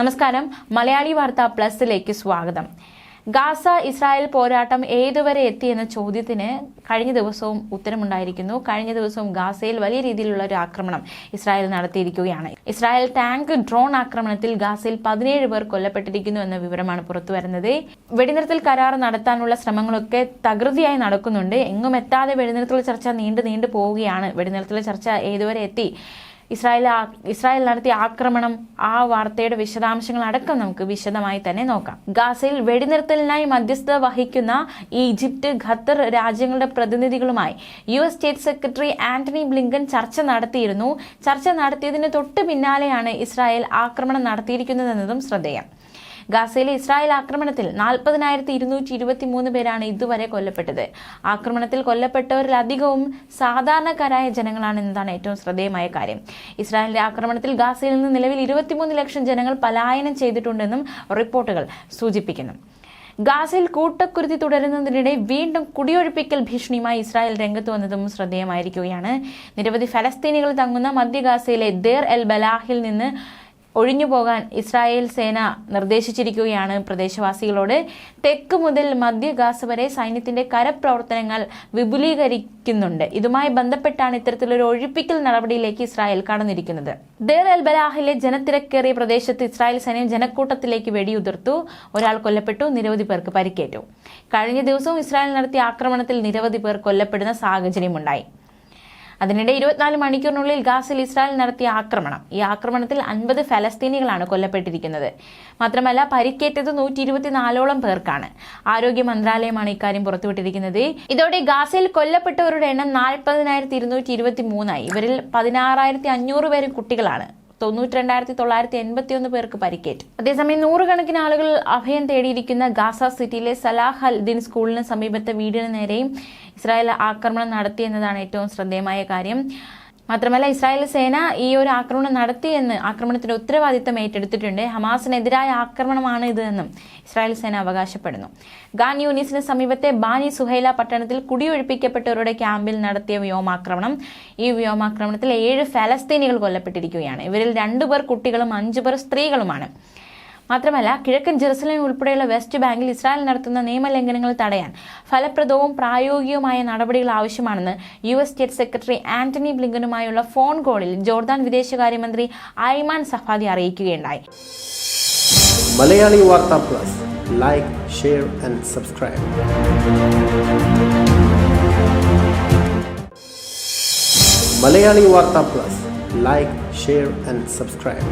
നമസ്കാരം. മലയാളി വാർത്ത പ്ലസിലേക്ക് സ്വാഗതം. ഗാസ ഇസ്രായേൽ പോരാട്ടം ഏതുവരെ എത്തി എന്ന ചോദ്യത്തിന് കഴിഞ്ഞ ദിവസവും ഉത്തരമുണ്ടായിരിക്കുന്നു. കഴിഞ്ഞ ദിവസവും ഗാസയിൽ വലിയ രീതിയിലുള്ള ഒരു ആക്രമണം ഇസ്രായേൽ നടത്തിയിരിക്കുകയാണ്. ഇസ്രായേൽ ടാങ്ക് ഡ്രോൺ ആക്രമണത്തിൽ ഗാസയിൽ പതിനേഴ് പേർ കൊല്ലപ്പെട്ടിരിക്കുന്നു എന്ന വിവരമാണ് പുറത്തുവരുന്നത് വെടിനിർത്തൽ കരാർ നടത്താനുള്ള ശ്രമങ്ങളൊക്കെ തകൃതിയായി നടക്കുന്നുണ്ട്. എങ്ങും എത്താതെ വെടിനിർത്തൽ ചർച്ച നീണ്ടു നീണ്ടു പോവുകയാണ്. വെടിനിർത്തൽ ചർച്ച ഏതുവരെ എത്തി? ഇസ്രായേൽ ഇസ്രായേൽ നടത്തിയ ആക്രമണം ആ വാർത്തയുടെ വിശദാംശങ്ങൾ അടക്കം നമുക്ക് വിശദമായി തന്നെ നോക്കാം. ഗാസയിൽ വെടിനിർത്തലിനായി മധ്യസ്ഥത വഹിക്കുന്ന ഈജിപ്ത് ഖത്തർ രാജ്യങ്ങളുടെ പ്രതിനിധികളുമായി U S state secretary Antony Blinken ചർച്ച നടത്തിയിരുന്നു. ചർച്ച നടത്തിയതിന് തൊട്ട് പിന്നാലെയാണ് ഇസ്രായേൽ ആക്രമണം നടത്തിയിരിക്കുന്നതെന്നതും ശ്രദ്ധേയം. ഗാസയിലെ ഇസ്രായേൽ ആക്രമണത്തിൽ നാൽപ്പതിനായിരത്തി ഇരുന്നൂറ്റി ഇരുപത്തി മൂന്ന് പേരാണ് ഇതുവരെ കൊല്ലപ്പെട്ടത്. ആക്രമണത്തിൽ കൊല്ലപ്പെട്ടവരിലധികവും സാധാരണക്കാരായ ജനങ്ങളാണ് എന്നതാണ് ഏറ്റവും ശ്രദ്ധേയമായ കാര്യം. ഇസ്രായേലിന്റെ ആക്രമണത്തിൽ ഗാസയിൽ നിന്ന് നിലവിൽ ഇരുപത്തിമൂന്ന് ലക്ഷം ജനങ്ങൾ പലായനം ചെയ്തിട്ടുണ്ടെന്നും റിപ്പോർട്ടുകൾ സൂചിപ്പിക്കുന്നു. ഗാസയിൽ കൂട്ടക്കുരുതി തുടരുന്നതിനിടെ വീണ്ടും കുടിയൊഴിപ്പിക്കൽ ഭീഷണിയുമായി ഇസ്രായേൽ രംഗത്ത് വന്നതും ശ്രദ്ധേയമായിരിക്കുകയാണ്. നിരവധി ഫലസ്തീനികൾ തങ്ങുന്ന മധ്യ ഗാസയിലെ ദേർ എൽ ബലാഹിൽ നിന്ന് ഒഴിഞ്ഞു പോകാൻ ഇസ്രായേൽ സേന നിർദ്ദേശിച്ചിരിക്കുകയാണ് പ്രദേശവാസികളോട്. തെക്ക് മുതൽ മധ്യ ഗാസ വരെ സൈന്യത്തിന്റെ കരപ്രവർത്തനങ്ങൾ വിപുലീകരിക്കുന്നുണ്ട്. ഇതുമായി ബന്ധപ്പെട്ടാണ് ഇത്തരത്തിലൊരു ഒഴിപ്പിക്കൽ നടപടിയിലേക്ക് ഇസ്രായേൽ കടന്നിരിക്കുന്നത്. ദേർ എൽ ബലാഹിലെ ജനത്തിരക്കേറിയ പ്രദേശത്ത് ഇസ്രായേൽ സൈന്യം ജനക്കൂട്ടത്തിലേക്ക് വെടിയുതിർത്തു. ഒരാൾ കൊല്ലപ്പെട്ടു നിരവധി പേർക്ക് പരിക്കേറ്റു. കഴിഞ്ഞ ദിവസവും ഇസ്രായേൽ നടത്തിയ ആക്രമണത്തിൽ നിരവധി പേർ കൊല്ലപ്പെടുന്ന സാഹചര്യമുണ്ടായി. അതിനിടെ ഇരുപത്തിനാല് മണിക്കൂറിനുള്ളിൽ ഗാസിൽ ഇസ്രായേൽ നടത്തിയ ആക്രമണം. ഈ ആക്രമണത്തിൽ അൻപത് ഫലസ്തീനികളാണ് കൊല്ലപ്പെട്ടിരിക്കുന്നത്. മാത്രമല്ല പരിക്കേറ്റത് നൂറ്റി ഇരുപത്തിനാലോളം പേർക്കാണ്. ആരോഗ്യ മന്ത്രാലയമാണ് ഇക്കാര്യം പുറത്തുവിട്ടിരിക്കുന്നത്. ഇതോടെ ഗാസയിൽ കൊല്ലപ്പെട്ടവരുടെ എണ്ണം നാൽപ്പതിനായിരത്തി ഇരുന്നൂറ്റി ഇരുപത്തി മൂന്നായി ഇവരിൽ പതിനാറായിരത്തി അഞ്ഞൂറ് പേരും കുട്ടികളാണ്. തൊണ്ണൂറ്റി രണ്ടായിരത്തി തൊള്ളായിരത്തി എൺപത്തി ഒന്ന് പേർക്ക് പരിക്കേറ്റു. അതേസമയം നൂറുകണക്കിന് ആളുകൾ അഭയം തേടിയിരിക്കുന്ന ഗാസ സിറ്റിയിലെ സലാഹ് അൽ ദിൻ സ്കൂളിന് സമീപത്തെ വീടിന് നേരെയും ഇസ്രായേൽ ആക്രമണം നടത്തിയെന്നതാണ് ഏറ്റവും ശ്രദ്ധേയമായ കാര്യം. മാത്രമല്ല ഇസ്രായേൽ സേന ഈ ഒരു ആക്രമണം നടത്തിയെന്ന് ആക്രമണത്തിന്റെ ഉത്തരവാദിത്തം ഏറ്റെടുത്തിട്ടുണ്ട്. ഹമാസിനെതിരായ ആക്രമണമാണ് ഇത് എന്നും ഇസ്രായേൽ സേന അവകാശപ്പെടുന്നു. ഗാൻ യൂണിസിന് സമീപത്തെ ബാനി സുഹൈല പട്ടണത്തിൽ കുടിയൊഴിപ്പിക്കപ്പെട്ടവരുടെ ക്യാമ്പിൽ നടത്തിയ വ്യോമാക്രമണം. ഈ വ്യോമാക്രമണത്തിൽ ഏഴ് ഫലസ്തീനികൾ കൊല്ലപ്പെട്ടിരിക്കുകയാണ്. ഇവരിൽ രണ്ടുപേർ കുട്ടികളും അഞ്ചുപേർ സ്ത്രീകളുമാണ്. മാത്രമല്ല കിഴക്കൻ ജെറുസലേം ഉൾപ്പെടെയുള്ള വെസ്റ്റ് ബാങ്കിൽ ഇസ്രായേൽ നടത്തുന്ന നിയമലംഘനങ്ങൾ തടയാൻ ഫലപ്രദവും പ്രായോഗികവുമായ നടപടികൾ ആവശ്യമാണെന്ന് U S state secretary Antony ബ്ലിങ്കനുമായുള്ള phone കോളിൽ ജോർദാൻ വിദേശകാര്യമന്ത്രി ഐമാൻ സഫാദി അറിയിക്കുകയുണ്ടായി. മലയാളി വാർത്താ plus. Like share and subscribe plus. Like share and subscribe